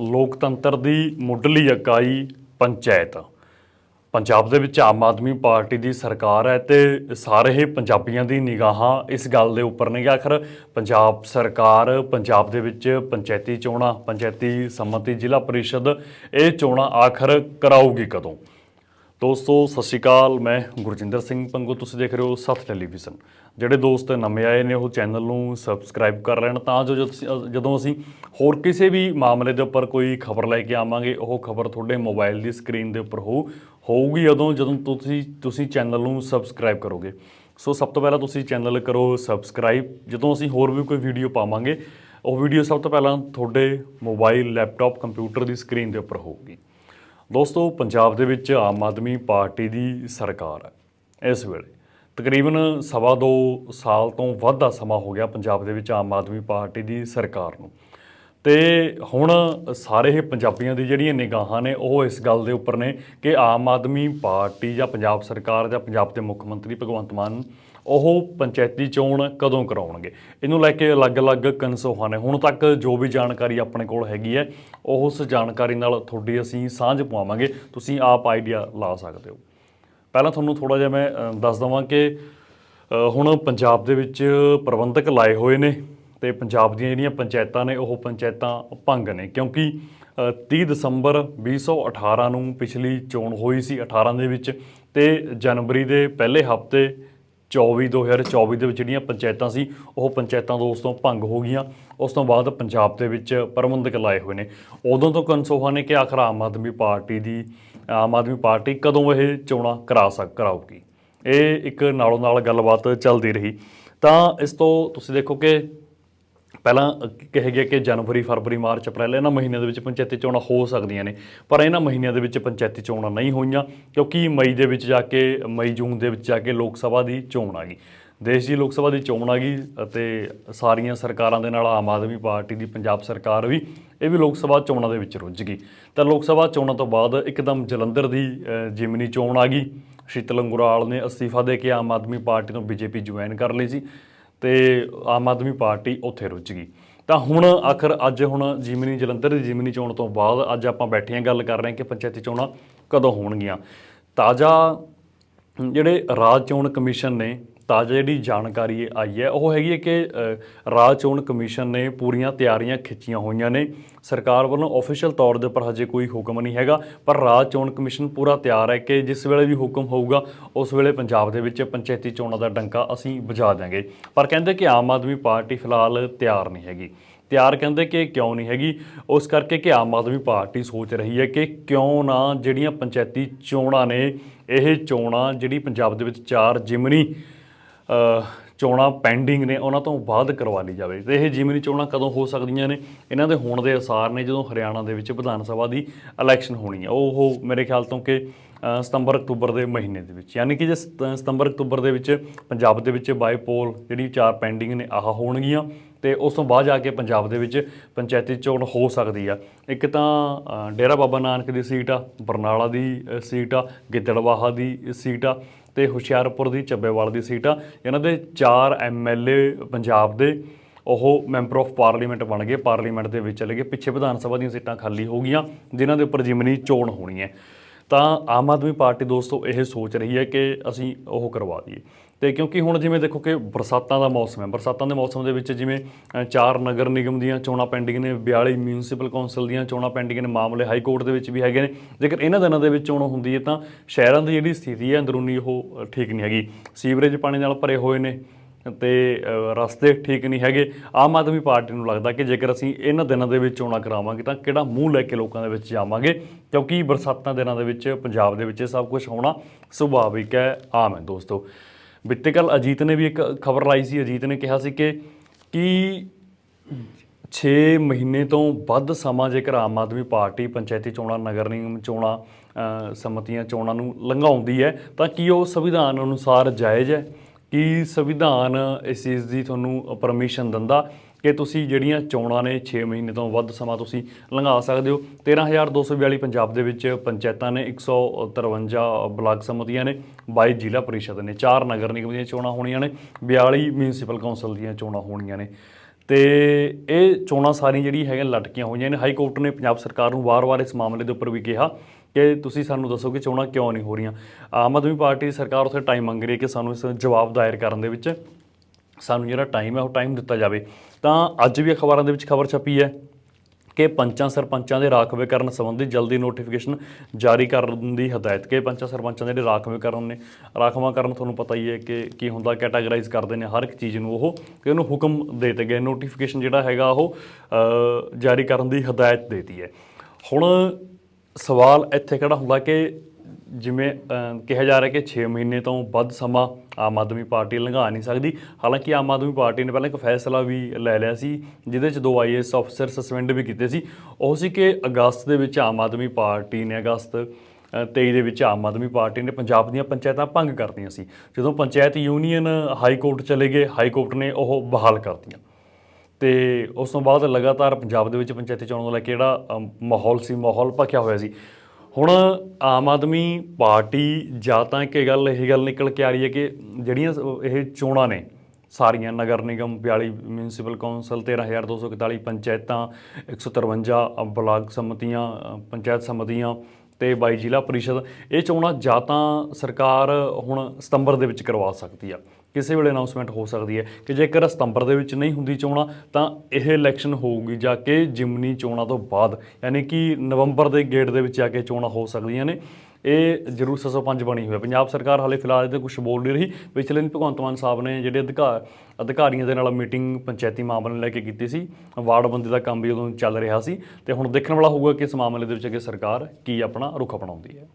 ਲੋਕਤੰਤਰ ਦੀ ਮੁੱਢਲੀ ਇਕਾਈ ਪੰਚਾਇਤ। ਪੰਜਾਬ ਦੇ ਵਿੱਚ ਆਮ ਆਦਮੀ ਪਾਰਟੀ ਦੀ ਸਰਕਾਰ ਹੈ ਤੇ ਸਾਰੇ ਹੀ ਪੰਜਾਬੀਆਂ ਦੀ ਨਿਗਾਹਾਂ ਇਸ ਗੱਲ ਦੇ ਉੱਪਰ ਨੇ। ਕਿ ਆਖਰ ਪੰਜਾਬ ਸਰਕਾਰ ਪੰਜਾਬ ਦੇ ਵਿੱਚ ਪੰਚਾਇਤੀ ਚੋਣਾਂ, ਪੰਚਾਇਤੀ ਸੰਮਤੀ, ਜ਼ਿਲ੍ਹਾ ਪਰਿਸ਼ਦ ਇਹ ਚੋਣਾਂ ਆਖਰ ਕਰਾਊਗੀ ਕਦੋਂ? ਦੋਸਤੋ, ਸਤਿ ਸ਼੍ਰੀ ਅਕਾਲ। ਮੈਂ ਗੁਰਜਿੰਦਰ ਸਿੰਘ ਪੰਗੂ, ਤੁਸੀਂ ਦੇਖ ਰਹੇ ਹੋ ਸੱਤ ਟੈਲੀਵਿਜ਼ਨ। ਜਿਹੜੇ ਦੋਸਤ ਨਵੇਂ ਆਏ ਨੇ, ਉਹ ਚੈਨਲ ਨੂੰ ਸਬਸਕ੍ਰਾਈਬ ਕਰ ਲੈਣ, ਤਾਂ ਜੋ ਜਦ ਜਦੋਂ ਅਸੀਂ ਹੋਰ ਕਿਸੇ ਵੀ ਮਾਮਲੇ ਦੇ ਉੱਪਰ ਕੋਈ ਖਬਰ ਲੈ ਕੇ ਆਵਾਂਗੇ, ਉਹ ਖਬਰ ਤੁਹਾਡੇ ਮੋਬਾਈਲ ਦੀ ਸਕਰੀਨ ਦੇ ਉੱਪਰ ਹੋ, ਹੋਊਗੀ ਉਦੋਂ ਜਦੋਂ ਤੁਸੀਂ ਤੁਸੀਂ ਚੈਨਲ ਨੂੰ ਸਬਸਕ੍ਰਾਈਬ ਕਰੋਗੇ। ਸੋ ਸਭ ਤੋਂ ਪਹਿਲਾਂ ਤੁਸੀਂ ਚੈਨਲ ਕਰੋ ਸਬਸਕ੍ਰਾਈਬ ਜਦੋਂ ਅਸੀਂ ਹੋਰ ਵੀ ਕੋਈ ਵੀਡੀਓ ਪਾਵਾਂਗੇ, ਉਹ ਵੀਡੀਓ ਸਭ ਤੋਂ ਪਹਿਲਾਂ ਤੁਹਾਡੇ ਮੋਬਾਈਲ ਲੈਪਟਾਪ ਕੰਪਿਊਟਰ ਦੀ ਸਕਰੀਨ ਦੇ ਉੱਪਰ ਹੋਊਗੀ। ਦੋਸਤੋ, ਪੰਜਾਬ ਦੇ ਵਿੱਚ ਆਮ ਆਦਮੀ ਪਾਰਟੀ ਦੀ ਸਰਕਾਰ ਹੈ। ਇਸ ਵੇਲੇ ਤਕਰੀਬਨ ਸਵਾ ਦੋ ਸਾਲ ਤੋਂ ਵੱਧ ਦਾ ਸਮਾਂ ਹੋ ਗਿਆ ਪੰਜਾਬ ਦੇ ਵਿੱਚ ਆਮ ਆਦਮੀ ਪਾਰਟੀ ਦੀ ਸਰਕਾਰ ਨੂੰ। ਤੇ ਹੁਣ ਸਾਰੇ ਹੀ ਪੰਜਾਬੀਆਂ ਦੀ ਜਿਹੜੀਆਂ ਨਿਗਾਹਾਂ ਨੇ, ਉਹ ਇਸ ਗੱਲ ਦੇ ਉੱਪਰ ਨੇ ਕਿ ਆਮ ਆਦਮੀ ਪਾਰਟੀ ਜਾਂ ਪੰਜਾਬ ਸਰਕਾਰ ਜਾਂ ਪੰਜਾਬ ਦੇ ਮੁੱਖ ਮੰਤਰੀ ਭਗਵੰਤ ਮਾਨ ਉਹ ਪੰਚਾਇਤੀ ਚੋਣ ਕਦੋਂ ਕਰਾਉਣਗੇ? ਇਹਨੂੰ ਲੈ ਕੇ ਅਲੱਗ-ਅਲੱਗ ਕਨਸੋਹਾਂ ਨੇ। ਹੁਣ ਤੱਕ ਜੋ ਵੀ ਜਾਣਕਾਰੀ ਆਪਣੇ ਕੋਲ ਹੈਗੀ ਹੈ ਉਸ ਜਾਣਕਾਰੀ ਨਾਲ ਤੁਹਾਡੀ ਅਸੀਂ ਸਾਂਝ ਪਾਵਾਂਗੇ ਤੁਸੀਂ ਆਪ ਆਈਡੀਆ ਲਾ ਸਕਦੇ ਹੋ। ਪਹਿਲਾਂ ਤੁਹਾਨੂੰ ਥੋੜਾ ਜਿਹਾ ਮੈਂ ਦੱਸ ਦਵਾਂ ਕਿ ਹੁਣ ਪੰਜਾਬ ਦੇ ਵਿੱਚ ਪ੍ਰਬੰਧਕ ਲਾਏ ਹੋਏ ਨੇ ਤੇ ਪੰਜਾਬ ਦੀਆਂ ਜਿਹੜੀਆਂ ਪੰਚਾਇਤਾਂ ਨੇ ਉਹ ਪੰਚਾਇਤਾਂ ਭੰਗ ਨੇ। ਕਿਉਂਕਿ ਅ, 30 ਦਸੰਬਰ 2018 ਨੂੰ ਪਿਛਲੀ ਚੋਣ ਹੋਈ ਸੀ 18 ਦੇ ਵਿੱਚ ਤੇ ਜਨਵਰੀ ਦੇ ਪਹਿਲੇ ਹਫ਼ਤੇ 24 2024 ਦੇ ਵਿੱਚ ਜਿਹੜੀਆਂ ਪੰਚਾਇਤਾਂ ਸੀ, ਉਹ ਪੰਚਾਇਤਾਂ ਤੋਂ ਉਸ ਤੋਂ ਭੰਗ ਹੋ ਗਈਆਂ। ਉਸ ਤੋਂ ਬਾਅਦ ਪੰਜਾਬ ਦੇ ਵਿੱਚ ਪ੍ਰਬੰਧਕ ਲਾਏ ਹੋਏ ਨੇ। ਉਦੋਂ ਤੋਂ ਕਨਸੋਹਾ ਨੇ ਕਿ ਆਖਰ ਆਮ ਆਦਮੀ ਪਾਰਟੀ ਦੀ, ਆਮ ਆਦਮੀ ਪਾਰਟੀ ਕਦੋਂ ਇਹ ਚੋਣਾਂ ਕਰਾ ਸਕ, ਕਰਾਊਗੀ? ਇਹ ਇੱਕ ਨਾਲੋਂ ਨਾਲ ਗੱਲਬਾਤ ਚੱਲਦੀ ਰਹੀ। ਤਾਂ ਇਸ ਤੋਂ ਤੁਸੀਂ ਦੇਖੋ ਕਿ ਪਹਿਲਾਂ ਕਹੇ ਗਿਆ ਕਿ ਜਨਵਰੀ, ਫਰਵਰੀ, ਮਾਰਚ, ਅਪ੍ਰੈਲ ਇਹਨਾਂ ਮਹੀਨਿਆਂ ਦੇ ਵਿੱਚ ਪੰਚਾਇਤੀ ਚੋਣਾਂ ਹੋ ਸਕਦੀਆਂ ਨੇ। ਪਰ ਇਹਨਾਂ ਮਹੀਨਿਆਂ ਦੇ ਵਿੱਚ ਪੰਚਾਇਤੀ ਚੋਣਾਂ ਨਹੀਂ ਹੋਈਆਂ, ਕਿਉਂਕਿ ਮਈ ਦੇ ਵਿੱਚ ਜਾ ਕੇ, ਮਈ, ਜੂਨ ਦੇ ਵਿੱਚ ਜਾ ਕੇ ਲੋਕ ਸਭਾ ਦੀ ਚੋਣ ਆ ਗਈ। ਦੇਸ਼ ਦੀ ਲੋਕ ਸਭਾ ਦੀ ਚੋਣ ਆ ਗਈ ਅਤੇ ਸਾਰੀਆਂ ਸਰਕਾਰਾਂ ਦੇ ਨਾਲ ਆਮ ਆਦਮੀ ਪਾਰਟੀ ਦੀ, ਪੰਜਾਬ ਸਰਕਾਰ ਵੀ ਇਹ ਵੀ ਲੋਕ ਸਭਾ ਚੋਣਾਂ ਦੇ ਵਿੱਚ ਰੁੱਝ ਗਈ। ਤਾਂ ਲੋਕ ਸਭਾ ਚੋਣਾਂ ਤੋਂ ਬਾਅਦ ਇੱਕਦਮ ਜਲੰਧਰ ਦੀ ਜਿਮਨੀ ਚੋਣ ਆ ਗਈ। ਸ਼ੀਤਲ ਅੰਗੁਰਾਲ ਨੇ ਅਸਤੀਫਾ ਦੇ ਕੇ ਆਮ ਆਦਮੀ ਪਾਰਟੀ ਤੋਂ ਬੀਜੇਪੀ ਜੁਆਇਨ ਕਰ ਲਈ ਸੀ। ਤੇ ਆਮ ਆਦਮੀ ਪਾਰਟੀ ਉੱਥੇ ਰੁੱਝ ਗਈ। ਤਾਂ ਹੁਣ ਆਖਰ ਅੱਜ ਹੁਣ ਜਿਮਨੀ ਜਲੰਧਰ ਦੀ ਜਿਮਨੀ ਚੋਣ ਤੋਂ ਬਾਅਦ ਅੱਜ ਆਪਾਂ ਬੈਠੇ ਹਾਂ ਗੱਲ ਕਰ ਰਹੇ ਹਾਂ ਕਿ ਪੰਚਾਇਤੀ ਚੋਣਾਂ ਕਦੋਂ ਹੋਣਗੀਆਂ। ਤਾਜ਼ਾ ਜਿਹੜੇ ਰਾਜ ਚੋਣ ਕਮਿਸ਼ਨ ਨੇ ਤਾਜ਼ਾ ਜਿਹੜੀ ਜਾਣਕਾਰੀ ਆਈ ਹੈ, ਉਹ ਹੈਗੀ ਹੈ ਕਿ ਰਾਜ ਚੋਣ ਕਮਿਸ਼ਨ ਨੇ ਪੂਰੀਆਂ ਤਿਆਰੀਆਂ ਖਿੱਚੀਆਂ ਹੋਈਆਂ ਨੇ। ਸਰਕਾਰ ਵੱਲੋਂ ਅਫੀਸ਼ੀਅਲ ਤੌਰ ਦੇ ਉੱਪਰ ਹਜੇ ਕੋਈ ਹੁਕਮ ਨਹੀਂ ਹੈਗਾ, ਪਰ ਰਾਜ ਚੋਣ ਕਮਿਸ਼ਨ ਪੂਰਾ ਤਿਆਰ ਹੈ ਕਿ ਜਿਸ ਵੇਲੇ ਵੀ ਹੁਕਮ ਹੋਊਗਾ, ਉਸ ਵੇਲੇ ਪੰਜਾਬ ਦੇ ਵਿੱਚ ਪੰਚਾਇਤੀ ਚੋਣਾਂ ਦਾ ਡੰਕਾ ਅਸੀਂ ਵਜਾ ਦਿਆਂਗੇ। ਪਰ ਕਹਿੰਦੇ ਕਿ ਆਮ ਆਦਮੀ ਪਾਰਟੀ ਫਿਲਹਾਲ ਤਿਆਰ ਨਹੀਂ ਹੈਗੀ। ਤਿਆਰ ਕਹਿੰਦੇ ਕਿ ਕਿਉਂ ਨਹੀਂ ਹੈਗੀ? ਉਸ ਕਰਕੇ ਕਿ ਆਮ ਆਦਮੀ ਪਾਰਟੀ ਸੋਚ ਰਹੀ ਹੈ ਕਿ ਕਿਉਂ ਨਾ ਜਿਹੜੀਆਂ ਪੰਚਾਇਤੀ ਚੋਣਾਂ ਨੇ, ਇਹ ਚੋਣਾਂ ਜਿਹੜੀ ਪੰਜਾਬ ਦੇ ਵਿੱਚ ਚਾਰ ਜਿਮਨੀ ਚੋਣਾਂ ਪੈਂਡਿੰਗ ਨੇ, ਉਹਨਾਂ ਤੋਂ ਬਾਅਦ ਕਰਵਾ ਲਈ ਜਾਵੇ। ਤੇ ਇਹ ਜਿਮਨੀ ਚੋਣਾਂ ਕਦੋਂ ਹੋ ਸਕਦੀਆਂ ਨੇ, ਇਹਨਾਂ ਦੇ ਹੋਣ ਦੇ ਅਸਾਰ ਨੇ, ਜਦੋਂ ਹਰਿਆਣਾ ਦੇ ਵਿੱਚ ਵਿਧਾਨ ਸਭਾ ਦੀ ਇਲੈਕਸ਼ਨ ਹੋਣੀ ਹੈ ਉਹ ਉਹ ਮੇਰੇ ਖਿਆਲ ਤੋਂ ਕਿ ਸਤੰਬਰ ਅਕਤੂਬਰ ਦੇ ਮਹੀਨੇ ਦੇ ਵਿੱਚ। ਯਾਨੀ ਕਿ ਜੇ ਸਤ- ਸਤੰਬਰ ਅਕਤੂਬਰ ਦੇ ਵਿੱਚ ਪੰਜਾਬ ਦੇ ਵਿੱਚ ਬਾਈ ਪੋਲ ਜਿਹੜੀ ਚਾਰ ਪੈਂਡਿੰਗ ਨੇ, ਆਹ ਹੋਣਗੀਆਂ। ਤੇ ਉਸ ਤੋਂ ਬਾਅਦ ਜਾ ਕੇ ਪੰਜਾਬ ਦੇ ਵਿੱਚ ਪੰਚਾਇਤੀ ਚੋਣ ਹੋ ਸਕਦੀ ਆ। ਇੱਕ ਤਾਂ ਡੇਰਾ ਬਾਬਾ ਨਾਨਕ ਦੀ ਸੀਟ ਆ, ਬਰਨਾਲਾ ਦੀ ਸੀਟ ਆ, ਗਿੱਦੜਵਾਹਾ ਦੀ ਸੀਟ ਆ। ਤੇ ਹੁਸ਼ਿਆਰਪੁਰ ਦੀ ਚੱਬੇਵਾਲ ਦੀ ਸੀਟ ਆ। ਇਹਨਾਂ ਦੇ ਚਾਰ ਐਮਐਲਏ ਪੰਜਾਬ ਦੇ, ਉਹ ਮੈਂਬਰ ਆਫ ਪਾਰਲੀਮੈਂਟ ਬਣ ਗਏ। ਪਾਰਲੀਮੈਂਟ ਦੇ ਵਿੱਚ ਚਲੇ ਗਏ। ਪਿੱਛੇ ਵਿਧਾਨ ਸਭਾ ਦੀਆਂ ਸੀਟਾਂ ਖਾਲੀ ਹੋ ਗਈਆਂ, ਜਿਨ੍ਹਾਂ ਦੇ ਉੱਪਰ ਜਿਮਨੀ ਚੋਣ ਹੋਣੀ ਹੈ। ਤਾਂ ਆਮ ਆਦਮੀ ਪਾਰਟੀ ਦੋਸਤੋ ਇਹ ਸੋਚ ਰਹੀ ਹੈ ਕਿ ਅਸੀਂ ਉਹ ਕਰਵਾ ਦਈਏ। ਤੇ ਕਿਉਂਕਿ ਹੁਣ ਜਿਵੇਂ ਦੇਖੋ ਕਿ ਬਰਸਾਤਾਂ ਦਾ ਮੌਸਮ ਹੈ। ਬਰਸਾਤਾਂ ਦੇ ਮੌਸਮ ਦੇ ਵਿੱਚ ਜਿਵੇਂ ਚਾਰ ਨਗਰ ਨਿਗਮ ਦੀਆਂ ਚੋਣਾਂ ਪੈਂਡਿੰਗ ਨੇ 42 ਮਿਊਨਿਸਪਲ ਕੌਂਸਲ ਦੀਆਂ ਚੋਣਾਂ ਪੈਂਡਿੰਗ ਨੇ, ਮਾਮਲੇ ਹਾਈ ਕੋਰਟ ਦੇ ਵਿੱਚ ਵੀ ਹੈਗੇ ਨੇ। ਜੇਕਰ ਇਹਨਾਂ ਦਿਨਾਂ ਦੇ ਵਿੱਚ ਚੋਣ ਹੁੰਦੀ ਹੈ ਤਾਂ ਸ਼ਹਿਰਾਂ ਦੀ ਜਿਹੜੀ ਸਥਿਤੀ ਹੈ, ਅੰਦਰੂਨੀ ਉਹ ਠੀਕ ਨਹੀਂ ਹੈਗੀ। ਸੀਵਰੇਜ ਪਾਣੀ ਨਾਲ ਭਰੇ ਹੋਏ ਨੇ। ਤੇ ਰਸਤੇ ਠੀਕ ਨਹੀਂ ਹੈਗੇ। ਆਮ ਆਦਮੀ ਪਾਰਟੀ ਨੂੰ ਲੱਗਦਾ ਕਿ ਜੇਕਰ ਅਸੀਂ ਇਹਨਾਂ ਦਿਨਾਂ ਦੇ ਵਿੱਚ ਚੋਣਾਂ ਕਰਾਵਾਂਗੇ ਤਾਂ ਕਿਹੜਾ ਮੂੰਹ ਲੈ ਕੇ ਲੋਕਾਂ ਦੇ ਵਿੱਚ ਜਾਵਾਂਗੇ? ਕਿਉਂਕਿ ਬਰਸਾਤਾਂ ਦਿਨਾਂ ਦੇ ਵਿੱਚ ਪੰਜਾਬ ਦੇ ਵਿੱਚ ਇਹ ਸਭ ਕੁਝ ਹੋਣਾ ਸੁਭਾਵਿਕ ਹੈ। ਆਮ ਹੈ ਦੋਸਤੋ। ਬੀਤੇ ਕੱਲ ਅਜੀਤ ਨੇ ਵੀ ਇੱਕ ਖਬਰ ਲਾਈ ਸੀ। ਅਜੀਤ ਨੇ ਕਿਹਾ ਸੀ ਕਿ ਕਿ 6 ਮਹੀਨੇ ਤੋਂ ਵੱਧ ਸਮਾਂ ਜੇਕਰ ਆਮ ਆਦਮੀ ਪਾਰਟੀ ਪੰਚਾਇਤੀ ਚੋਣਾਂ, ਨਗਰ ਨਿਗਮ ਚੋਣਾਂ ਸਮਤੀਆਂ ਚੋਣਾਂ ਨੂੰ ਲੰਘਾਉਂਦੀ ਹੈ, ਤਾਂ ਕੀ ਉਹ ਸੰਵਿਧਾਨ ਅਨੁਸਾਰ ਜਾਇਜ਼ ਹੈ? ਕੀ ਸੰਵਿਧਾਨ ਇਸ ਚੀਜ਼ ਦੀ ਤੁਹਾਨੂੰ ਪਰਮਿਸ਼ਨ ਦਿੰਦਾ? ਕਿ ਤੁਸੀਂ ਜਿਹੜੀਆਂ ਚੋਣਾਂ ਨੇ 6 ਮਹੀਨੇ ਤੋਂ ਵੱਧ ਸਮਾਂ ਤੁਸੀਂ ਲੰਘਾ ਸਕਦੇ ਹੋ। 13242 ਪੰਜਾਬ ਦੇ ਵਿੱਚ ਪੰਚਾਇਤਾਂ ਨੇ 153 ਬਲਾਕ ਸਮਤੀਆਂ ਨੇ 22 ਜ਼ਿਲ੍ਹਾ ਪਰਿਸ਼ਦ ਨੇ। 4 ਨਗਰ ਨਿਗਮ ਦੀਆਂ ਚੋਣਾਂ ਹੋਣੀਆਂ ਨੇ 42 ਮਿਊਨਿਸਪਲ ਕੌਂਸਲ ਦੀਆਂ ਚੋਣਾਂ ਹੋਣੀਆਂ ਨੇ। ਤੇ ਇਹ ਚੋਣਾਂ ਸਾਰੀਆਂ ਜਿਹੜੀ ਹੈਗੀਆਂ ਲਟਕੀਆਂ ਹੋਈਆਂ ਨੇ। ਹਾਈ ਕੋਰਟ ਨੇ ਪੰਜਾਬ ਸਰਕਾਰ ਨੂੰ ਵਾਰ-ਵਾਰ ਇਸ ਮਾਮਲੇ ਦੇ ਉੱਪਰ ਵੀ ਕਿਹਾ ਕਿ ਤੁਸੀਂ ਸਾਨੂੰ ਦੱਸੋ ਕਿ ਚੋਣਾਂ ਕਿਉਂ ਨਹੀਂ ਹੋ ਰਹੀਆਂ? ਆਮ ਆਦਮੀ ਪਾਰਟੀ ਸਰਕਾਰ ਉੱਥੇ ਟਾਈਮ ਮੰਗ ਰਹੀ ਹੈ ਕਿ ਸਾਨੂੰ ਇਸ ਜਵਾਬ ਦਾਇਰ ਕਰਨ ਦੇ ਵਿੱਚ ਸਾਨੂੰ ਜਿਹੜਾ ਟਾਈਮ ਹੈ ਉਹ ਟਾਈਮ ਦਿੱਤਾ ਜਾਵੇ। ਤਾਂ ਅੱਜ ਵੀ ਅਖਬਾਰਾਂ ਦੇ ਵਿੱਚ ਖਬਰ ਛਪੀ ਹੈ ਕਿ ਪੰਚਾਂ ਸਰਪੰਚਾਂ ਦੇ ਰਾਖਵੇਕਰਨ ਸੰਬੰਧੀ ਜਲਦੀ ਨੋਟੀਫਿਕੇਸ਼ਨ ਜਾਰੀ ਕਰਨ ਦੀ ਹਦਾਇਤ। ਕਿ ਪੰਚਾਂ ਸਰਪੰਚਾਂ ਦੇ ਜਿਹੜੇ ਰਾਖਵੇਕਰਨ ਨੇ ਰਾਖਵਾਂਕਰਨ ਤੁਹਾਨੂੰ ਪਤਾ ਹੀ ਹੈ ਕਿ ਕੀ ਹੁੰਦਾ ਕੈਟਾਗਰਾਈਜ਼ ਕਰਦੇ ਨੇ ਹਰ ਇੱਕ ਚੀਜ਼ ਨੂੰ ਉਹ ਕਿ ਉਹਨੂੰ ਹੁਕਮ ਦੇ ਦਿੱਤੇ ਗਏ। ਨੋਟੀਫਿਕੇਸ਼ਨ ਜਿਹੜਾ ਹੈਗਾ ਉਹ ਜਾਰੀ ਕਰਨ ਦੀ ਹਦਾਇਤ ਦੇਤੀ ਹੈ। ਹੁਣ ਸਵਾਲ ਇੱਥੇ ਕਿਹੜਾ ਹੁੰਦਾ ਕਿ ਜਿਵੇਂ ਕਿਹਾ ਜਾ ਰਿਹਾ ਕਿ 6 ਮਹੀਨੇ ਤੋਂ ਵੱਧ ਸਮਾਂ ਆਮ ਆਦਮੀ ਪਾਰਟੀ ਲੰਘਾ ਨਹੀਂ ਸਕਦੀ। ਹਾਲਾਂਕਿ ਆਮ ਆਦਮੀ ਪਾਰਟੀ ਨੇ ਪਹਿਲਾਂ ਇੱਕ ਫੈਸਲਾ ਵੀ ਲੈ ਲਿਆ ਸੀ ਜਿਹਦੇ ਚ ਦੋ ਆਈਏਐਸ ਅਫਸਰ ਸਸਪੈਂਡ ਵੀ ਕੀਤੇ ਸੀ। ਉਹ ਸੀ ਕਿ ਅਗਸਤ ਦੇ ਵਿੱਚ ਆਮ ਆਦਮੀ ਪਾਰਟੀ ਨੇ ਅਗਸਤ ਅ, 23 ਦੇ ਵਿੱਚ ਆਮ ਆਦਮੀ ਪਾਰਟੀ ਨੇ ਪੰਜਾਬ ਦੀਆਂ ਪੰਚਾਇਤਾਂ ਭੰਗ ਕਰਤੀਆਂ ਸੀ। ਜਦੋਂ ਪੰਚਾਇਤ ਯੂਨੀਅਨ ਹਾਈ ਕੋਰਟ ਚਲੇ ਗਏ ਹਾਈ ਕੋਰਟ ਨੇ ਉਹ ਬਹਾਲ ਕਰਤੀਆਂ। ਤੇ ਉਸ ਤੋਂ ਬਾਅਦ ਲਗਾਤਾਰ ਪੰਜਾਬ ਦੇ ਵਿੱਚ ਪੰਚਾਇਤੀ ਚੋਣਾਂ ਨੂੰ ਲੈ ਕੇ ਜਿਹੜਾ ਮਾਹੌਲ ਸੀ, ਮਾਹੌਲ ਭਖਿਆ ਹੋਇਆ ਸੀ। ਹੁਣ ਆਮ ਆਦਮੀ ਪਾਰਟੀ ਜਾਂ ਤਾਂ ਇੱਕ ਇਹ ਗੱਲ ਇਹ ਗੱਲ ਨਿਕਲ ਕੇ ਆ ਰਹੀ ਹੈ ਕਿ ਜਿਹੜੀਆਂ ਇਹ ਚੋਣਾਂ ਨੇ, ਸਾਰੀਆਂ, ਨਗਰ ਨਿਗਮ 42 ਮਿਊਨਿਸਪਲ ਕੌਂਸਲ 13241 ਪੰਚਾਇਤਾਂ 153 ਬਲਾਕ ਸਮਤੀਆਂ ਪੰਚਾਇਤ ਸਮਤੀਆਂ ਤੇ 22 ਜ਼ਿਲ੍ਹਾ ਪਰਿਸ਼ਦ, ਇਹ ਚੋਣਾਂ ਜਾਂ ਤਾਂ ਸਰਕਾਰ ਹੁਣ ਸਤੰਬਰ ਦੇ ਵਿੱਚ ਕਰਵਾ ਸਕਦੀ ਆ। ਕਿਸੇ ਵੇਲੇ ਅਨਾਉਂਸਮੈਂਟ ਹੋ ਸਕਦੀ ਹੈ ਕਿ ਜੇਕਰ ਸਤੰਬਰ ਦੇ ਵਿੱਚ ਨਹੀਂ ਹੁੰਦੀ ਚੋਣਾਂ, ਤਾਂ ਇਹ ਇਲੈਕਸ਼ਨ ਹੋਊਗੀ ਜਾ ਕੇ ਜਿਮਨੀ ਚੋਣਾਂ ਤੋਂ ਬਾਅਦ, ਯਾਨੀ ਕਿ ਨਵੰਬਰ ਦੇ ਗੇਟ ਦੇ ਵਿੱਚ ਜਾ ਕੇ ਚੋਣਾਂ ਹੋ ਸਕਦੀਆਂ ਨੇ। ਇਹ ਜ਼ਰੂਰ 605 ਬਣੀ ਹੋਈ ਹੈ। ਪੰਜਾਬ ਸਰਕਾਰ ਹਾਲੇ ਫਿਲਹਾਲ ਇਹਦੇ ਕੁਝ ਬੋਲ ਨਹੀਂ ਰਹੀ। ਪਿਛਲੇ ਦਿਨ ਭਗਵੰਤ ਮਾਨ ਸਾਹਿਬ ਨੇ ਜਿਹੜੇ ਅਧਿਕਾਰ ਅਧਿਕਾਰੀਆਂ ਦੇ ਨਾਲ ਮੀਟਿੰਗ ਪੰਚਾਇਤੀ ਮਾਮਲੇ ਨੂੰ ਲੈ ਕੇ ਕੀਤੀ ਸੀ, ਵਾਰਡਬੰਦੀ ਦਾ ਕੰਮ ਵੀ ਉਦੋਂ ਚੱਲ ਰਿਹਾ ਸੀ। ਤੇ ਹੁਣ ਦੇਖਣ ਵਾਲਾ ਹੋਊਗਾ ਕਿ ਇਸ ਮਾਮਲੇ ਦੇ ਵਿੱਚ ਅੱਗੇ ਸਰਕਾਰ ਕੀ ਆਪਣਾ ਰੁਖ ਅਪਣਾਉਂਦੀ ਹੈ।